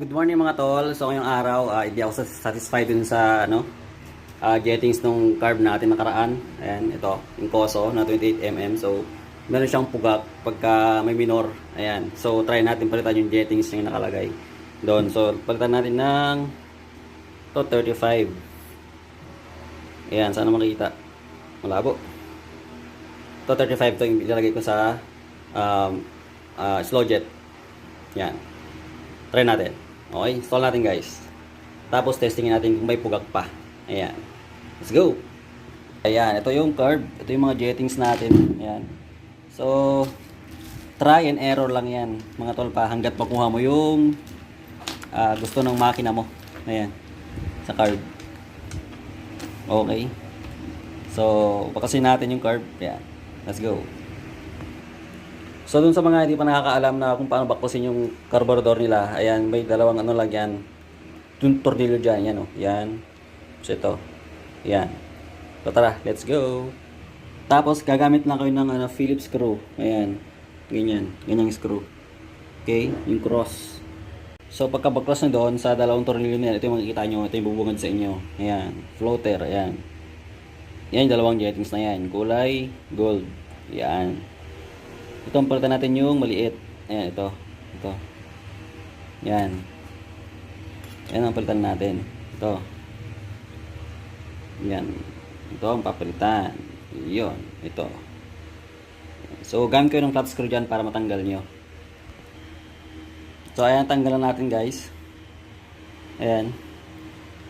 Good morning mga tol. So ngayong araw, ah, hindi ako satisfied dun sa ano, ah, jettings nung carb natin nakaraan. Ayan, ito, yung Koso na 28mm. So meron siyang pugak pagka may minor. Ayan. So try natin palitan yung jettings yung nakalagay doon. So palitan natin ng to 35. Ayan, sana makita. Malabo. To 35 to yung ilalagay ko sa um, ah, slow jet. Yan. Try natin. Okay, install natin guys. Tapos testingin natin kung may pugak pa. Ayan. Let's go. Ayan, ito yung curve. Ito yung mga jettings natin. Ayan. So, try and error lang yan. Mga tol pa, hanggat makuha mo yung ah, gusto ng makina mo. Ayan. Sa curve. Okay. So, bakasin natin yung curve. Ayan. Let's go. So dun sa mga hindi pa nakakaalam na kung paano bakbasin yung carburetor nila, ayan, may dalawang ano lang yan. Yung tornilyo dyan, yan o. Yan. So ito. Yan. So tara, let's go. Tapos gagamit lang kayo ng ano, Phillips screw. Ayan. Ganyan. Ganyang screw. Okay? Yung cross. So pagka baklas na doon sa dalawang tornilyo na ito yung makikita nyo. Ito yung bubungad sa inyo. Ayan. Floater. Ayan. Yan yung dalawang jettings na yan. Kulay gold. Yan. Ito palitan natin yung maliit. Ayan, ito. Ito. Yan. Yan ang palitan natin. Ito. Yan. Ito ang papalitan. Yun. Ito. So, gamit kayo ng flat screw dyan para matanggal nyo. So, ayan, tanggalan natin guys. Ayan.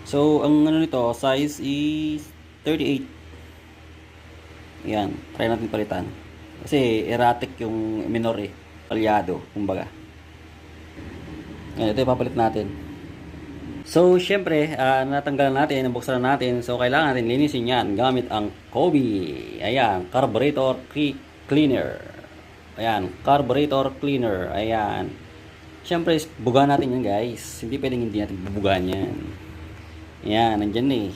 So, ang ano nito, size is 38. Ayan. Try natin palitan. Kasi erratic yung minor eh. Palyado, kumbaga. Ayan, ito yung papalit natin. So, syempre, ah, natanggalan natin, nabuksan na natin. So, kailangan natin linisin yan gamit ang Kobe. Ayan, carburetor cle- cleaner. Ayan, carburetor cleaner. Ayan. Syempre, buga natin yan guys. Hindi pwedeng hindi natin bubugaan yan. Ayan, nandyan eh.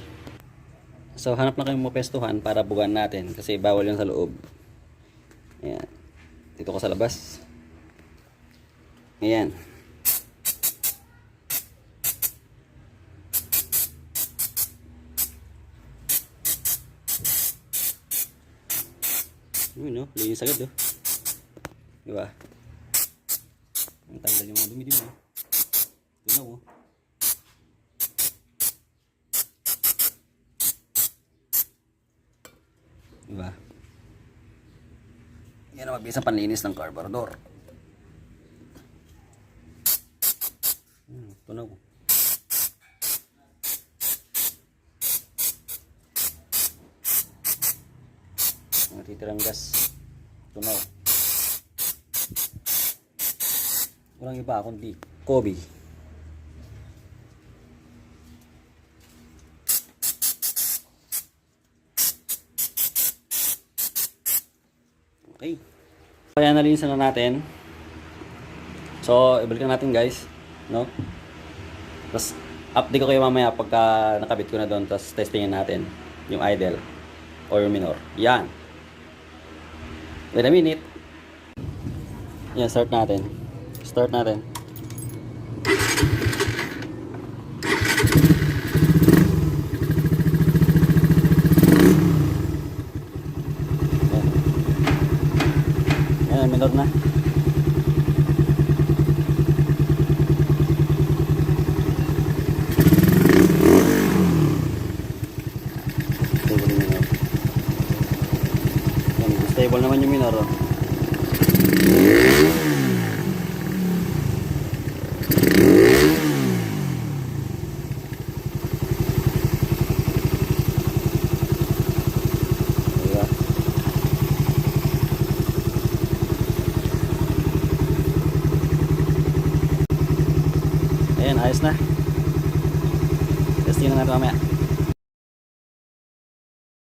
So, hanap na kayong mapestuhan para bugaan natin. Kasi bawal yan sa loob. Dito ko sa labas. Ayan. Yun, no? Linis agad, oh. Di ba? Ang tanggal yung mga dumi-dumi. oh. Tunaw, oh. Di ba? Yan ang mabisang panlinis ng carburetor. Hmm, tunaw. Ang natitirang gas. Tunaw. Walang iba kundi Kobe. Okay. Kaya nalinisan na natin. So, ibalikan natin guys. No? Tapos, update ko kayo mamaya pagka nakabit ko na doon. Tapos, testingin natin yung idle or yung minor. Yan. Wait a minute. Yan, start natin. Start natin. Na. Minor. Yan, stable naman yung minor. Oh. Diba? Ayan, ayos na. Testing na natin mamaya.